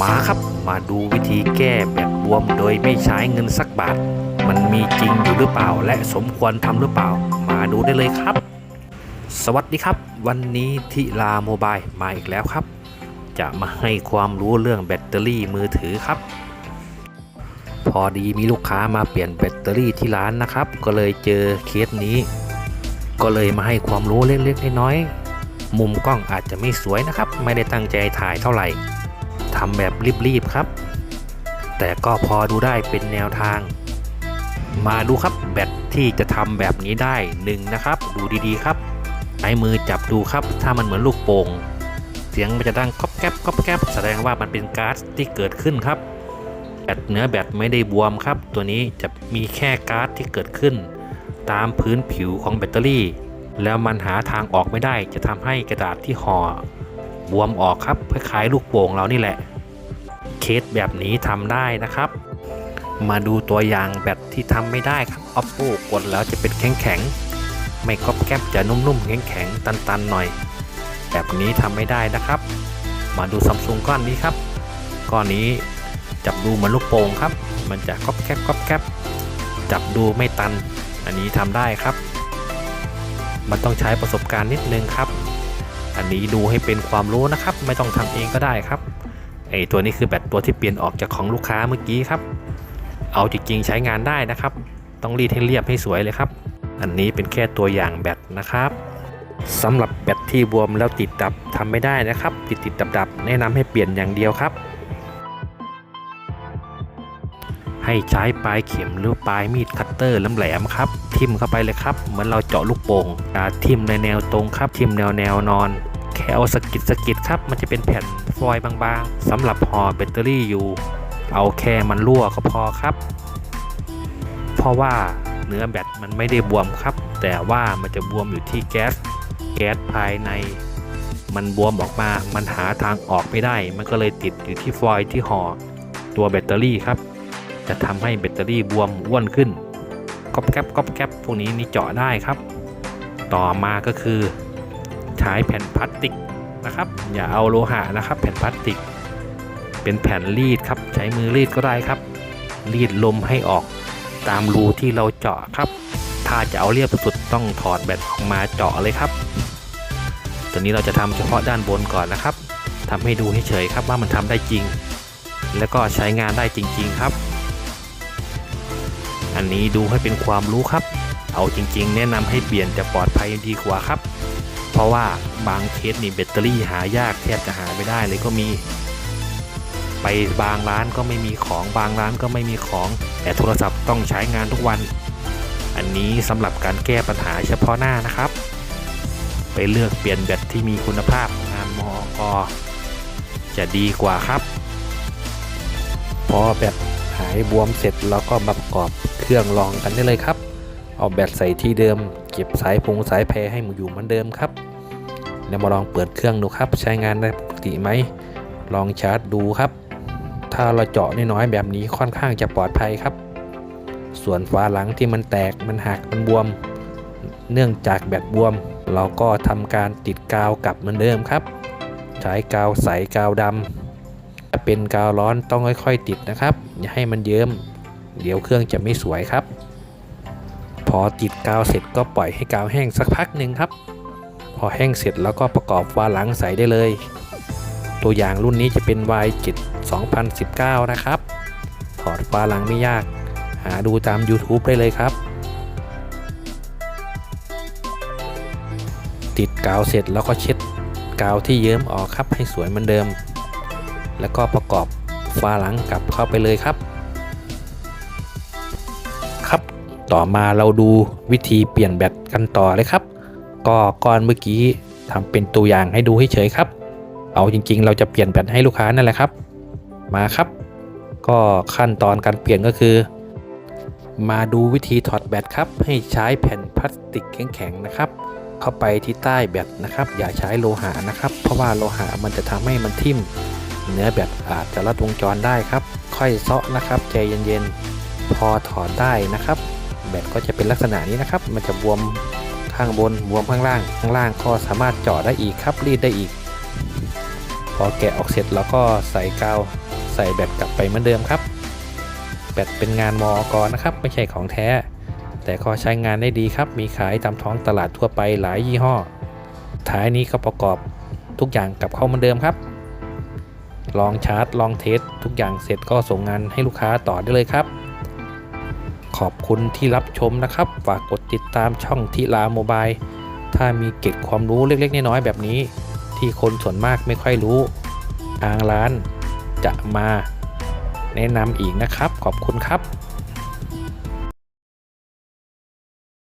มาครับมาดูวิธีแก้แบบบวมโดยไม่ใช้เงินสักบาท มันมีจริงอยู่หรือเปล่า และสมควรทำหรือเปล่า มาดูได้เลยครับ สวัสดีครับ วันนี้ทิลาโมบายมาอีกแล้วครับ จะมาให้ความรู้เรื่องแบตเตอรี่มือถือครับ พอดีมีลูกค้ามาเปลี่ยนแบตเตอรี่ที่ร้านนะครับ ก็เลยเจอเคสนี้ ก็เลยมาให้ความรู้เล็กๆน้อยๆมุมกล้องอาจจะไม่สวยนะครับ ไม่ได้ตั้งใจถ่ายเท่าไหร่ำแบบรีบๆครับ แต่ก็พอดูได้เป็นแนวทาง มาดูครับแบตที่จะทำแบบนี้ได้หนึ่งนะครับ ดูดีๆครับใช้มือจับดูครับ ถ้ามันเหมือนลูกโป่งเสียงมันจะดังก๊อบแก๊บก๊อบแก๊บแสดงว่ามันเป็นก๊าซที่เกิดขึ้นครับแบตเนื้อแบตไม่ได้บวมครับ ตัวนี้จะมีแค่ก๊าซที่เกิดขึ้น ตามพื้นผิวของแบตเตอรี่ แล้วมันหาทางออกไม่ได้จะทำให้กระดาษที่ห่อบวมออกครับคล้ายๆลูกโป่งเรานี่แหละ สแบบนี้ทำได้นะครับ มาดูตัวอย่างแบตที่ทำไม่ได้ครับ oppo กดแล้วจะเป็นแข็งๆไม่ก๊อบแกบจะนุ่มๆแข็งๆตันๆหน่อย แบบนี้ทำไม่ได้นะครับ มาดูซัมซุงก้อนนี้ครับก้อนนี้จับดูเหมือนลูกโป่งครับ มันจะก๊อบแก๊บก๊อบแก๊บจับดูไม่ตัน อันนี้ทำได้ครับ มันต้องใช้ประสบการณ์นิดนึงครับ อันนี้ดูให้เป็นความรู้นะครับ ไม่ต้องทำเองก็ได้ครับ ไอตัวนี้คือแบตตัวที่เปลี่ยนออกจากของลูกค้าเมื่อกี้ครับ เอาจริงๆใช้งานได้นะครับ ต้องรีดให้เรียบให้สวยเลยครับ อันนี้เป็นแค่ตัวอย่างแบตนะครับสำหรับแบตที่บวมแล้วติดดับทำไม่ได้นะครับ ติดติดดับดับแนะนำให้เปลี่ยนอย่างเดียวครับ ให้ใช้ปลายเข็มหรือปลายมีดคัตเตอร์แหลมๆครับ ทิ่มเข้าไปเลยครับ เหมือนเราเจาะลูกโป่งอ่าทิ่มในแนวตรงครับ ทิ่มแนวแนวนอน เอาสกิดสกิดครับ มันจะเป็นแผ่นฟอยล์บางๆสำหรับห่อแบตเตอรี่อยู่ เอาแค่มันรั่วก็พอครับ เพราะว่าเนื้อแบตมันไม่ได้บวมครับ แต่ว่ามันจะบวมอยู่ที่แก๊สแก๊สภายใน มันบวมออกมา มันหาทางออกไม่ได้ มันก็เลยติดอยู่ที่ฟอยล์ที่ห่อตัวแบตเตอรี่ครับ จะทำให้แบตเตอรี่บวมอ้วนขึ้นก๊อบแก๊บก๊อบแก๊บพวกนี้นี่เจาะได้ครับ ต่อมาก็คือ ช้แผ่นพลาสติกนะครับ อย่าเอาโลหะนะครับ แผ่นพลาสติก เป็นแผ่นรีดครับใช้มือรีดก็ได้ครับ รีดลมให้ออกตามรูที่เราเจาะครับ ถ้าจะเอาเรียบสุดต้องถอดแบตออกมาเจาะเลยครับ ตัวนี้เราจะทำเฉพาะด้านบนก่อนนะครับทำให้ดูเฉยๆครับว่ามันทำได้จริง แล้วก็ใช้งานได้จริง ๆครับ อันนี้ดูให้เป็นความรู้ครับ เอาจริง ๆ แนะนำให้เปลี่ยนจะปลอดภัยดีกว่าครับ ราะว่าบางเคสนี่แบตเตอรี่หายากแทบจะหาไม่ได้เลยก็มี ไปบางร้านก็ไม่มีของบางร้านก็ไม่มีของ แต่โทรศัพท์ต้องใช้งานทุกวัน อันนี้สำหรับการแก้ปัญหาเฉพาะหน้านะครับ ไปเลือกเปลี่ยนแบตที่มีคุณภาพงานมอกจะดีกว่าครับ พอแบตหายบวมเสร็จแล้วก็มาประกอบเครื่องรองกันได้เลยครับ เอาแบตใส่ที่เดิม เก็บสายพงสายแพรให้มันอยู่เหมือนเดิมครับ แล้วมาลองเปิดเครื่องดูครับ ใช้งานได้ปกติไหม ลองชาร์จดูครับ ถ้าเราเจาะน้อยๆแบบนี้ค่อนข้างจะปลอดภัยครับ ส่วนฝาหลังที่มันแตกมันหักมันบวม เนื่องจากแบตบวม เราก็ทำการติดกาวกลับเหมือนเดิมครับ ใช้กาวใสกาวดำถ้าเป็นกาวร้อนต้องค่อยๆติดนะครับ อย่าให้มันเยิ้ม เดี๋ยวเครื่องจะไม่สวยครับ พอติดกาวเสร็จก็ปล่อยให้กาวแห้งสักพักหนึ่งครับ พอแห้งเสร็จแล้วก็ประกอบฝาหลังใส่ได้เลย ตัวอย่างรุ่นนี้จะเป็น Y7 2019 นะครับ ถอดฝาหลังไม่ยาก หาดูตาม YouTube ได้เลยครับ ติดกาวเสร็จแล้วก็เช็ดกาวที่เยิ้มออกครับให้สวยเหมือนเดิม แล้วก็ประกอบฝาหลังกลับเข้าไปเลยครับครับ ต่อมาเราดูวิธีเปลี่ยนแบตกันต่อเลยครับ ก็ก่อนเมื่อกี้ทำเป็นตัวอย่างให้ดูให้เฉยครับ เอาจริงๆ เราจะเปลี่ยนแบตให้ลูกค้านั่นแหละครับ มาครับ ก็ขั้นตอนการเปลี่ยนก็คือ มาดูวิธีถอดแบตครับ ให้ใช้แผ่นพลาสติกแข็งๆนะครับ เข้าไปที่ใต้แบตนะครับ อย่าใช้โลหะนะครับ เพราะว่าโลหะมันจะทำให้มันทิ่ม เนื้อแบตอาจจะลัดวงจรได้ครับ ค่อยเซาะนะครับใจเย็นๆพอถอดได้นะครับแบตก็จะเป็นลักษณะนี้นะครับ มันจะบวม ข้างบนบวมข้างล่าง ข้างล่างก็สามารถเจาะได้อีกครับรีดได้อีก พอแกะออกเสร็จแล้วก็ใส่กาวใส่แบตกลับไปเหมือนเดิมครับแบตเป็นงานมอกรนะครับ ไม่ใช่ของแท้ แต่ก็ใช้งานได้ดีครับ มีขายตามท้องตลาดทั่วไปหลายยี่ห้อ ท้ายนี้ก็ประกอบทุกอย่างกลับเข้าเหมือนเดิมครับ ลองชาร์จลองเทสทุกอย่างเสร็จก็ส่งงานให้ลูกค้าต่อได้เลยครับ ขอบคุณที่รับชมนะครับ ฝากกดติดตามช่องทิลาโมบายถ้ามีเก็บความรู้เล็ก ๆ น้อยๆแบบนี้ ที่คนส่วนมากไม่ค่อยรู้ทางร้านจะมาแนะนำอีกนะครับ ขอบคุณครับ